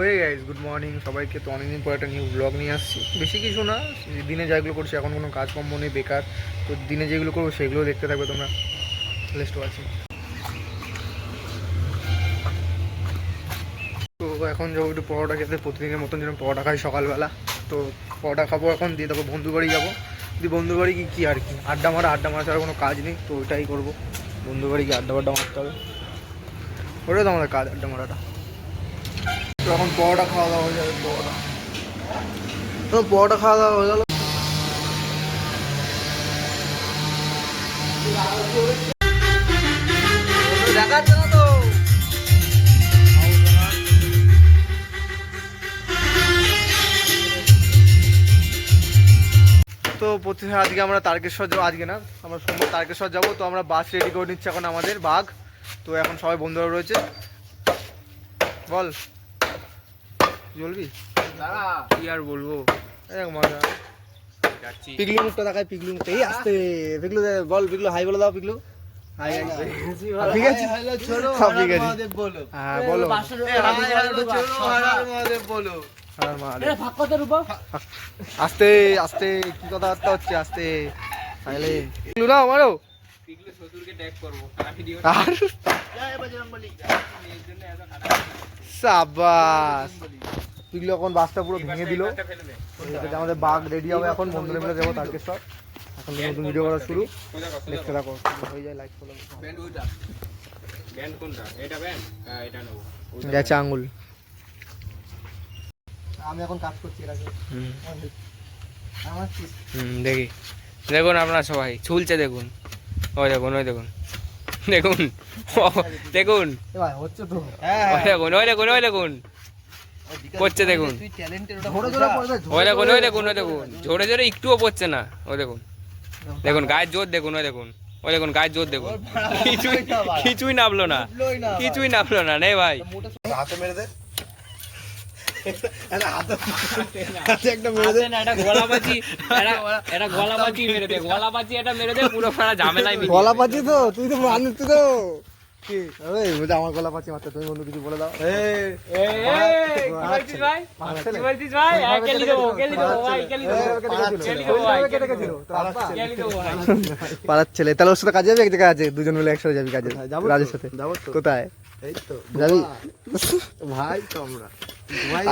হয়ে guys good morning সবাইকে তো অনেকদিন পর একটা নিউ ব্লগ নিয়ে আসছি। বেশি কিছু না দিনে যেগুলো করছি, এখন কোনো কাজকর্ম নেই, বেকার। তো দিনে যেগুলো করব সেগুলো দেখতে থাকবে তোমরা। লেস্ট আছে। তো এখন যাব একটু পরোটা খেতে, প্রতিদিনের মতন যেন পরোটা খাই সকালবেলা। তো পরোটা খাব এখন, দিয়ে তারপর বন্ধু বাড়ি যাব। দিয়ে বন্ধু বাড়ি কি, কী আর কি? আড্ডা মারা আড্ডা মারা ছাড়া কোনো কাজ নেই, তো ওইটাই করব। বন্ধু বাড়ি গিয়ে আড্ডা ফাড্ডা মারতে হবে। ওটাই তো আমাদের কাজ, আড্ডা মারাটা। তো এখন পরোটা খাওয়া দাওয়া হয়ে যাবে, পরোটা। তো পরোটা খাওয়া দাওয়া হয়ে গেল। দেখাচ্ছে না তো। তো আজকে আমরা তারকেশ্বর যাব আজকে না, আমরা সোমবার তারকেশ্বর যাব। তো আমরা বাস রেডি করে নিচ্ছি এখন আমাদের বাঘ। তো এখন সবাই বন্ধুরা রয়েছে। বল। জ্বলবি কি আর বলব? মজা। পিগলু মুখটা দেখায় পিগলু মুখটা। এই আসতে। পিগলু বল পিগলু হাই বলে দাও পিগলু। হ্যাঁ হ্যাঁ আস্তে আস্তে। কি কথা হচ্ছে? আস্তে। তাহলে পিগলু না আমারও। সাবাস পিগলু এখন বাসটা পুরো ভেঙে দিল। আমাদের বাঘ রেডি হবে এখন বন্ধুরা মিলে যাব তারকেশ্বর এখন নতুন ভিডিও করা শুরু। দেখতে থাকো হয়ে যায় লাইক ফলো গেছে আঙ্গুল আমি এখন কাজ করছি দেখি। দেখুন আপনারা সবাই ছুলছে দেখুন। ওই দেখুন ওই দেখুন। দেখুন। দেখুন। হচ্ছে তো। ওই দেখুন ওই দেখুন ওই দেখুন। করছে দেখুন। ওই দেখুন ওই দেখুন ওই দেখুন। জোরে জোরে একটুও পড়ছে না ওই দেখুন। দেখুন। গায়ের জোর দেখুন ওই দেখুন। ওই দেখুন গায়ের জোর দেখুন। কিছুই কিছুই নামলো না। কিছুই নামলো না নে ভাই। হাতে মেরে দে। তো তুই তো মানুষ তুই তো। আমার গলা পাচ্ছি মাত্র তুমি বন্ধু কিছু বলে দাও। পাড়ার ছেলে। তাহলে ওর সাথে কাজে যাবি? এক জায়গায় আছে দুজন মিলে একসাথে যাবি কাজে। রাজের সাথে। কোথায়? এই তো যাবি? ভাই তো আমরা ভাই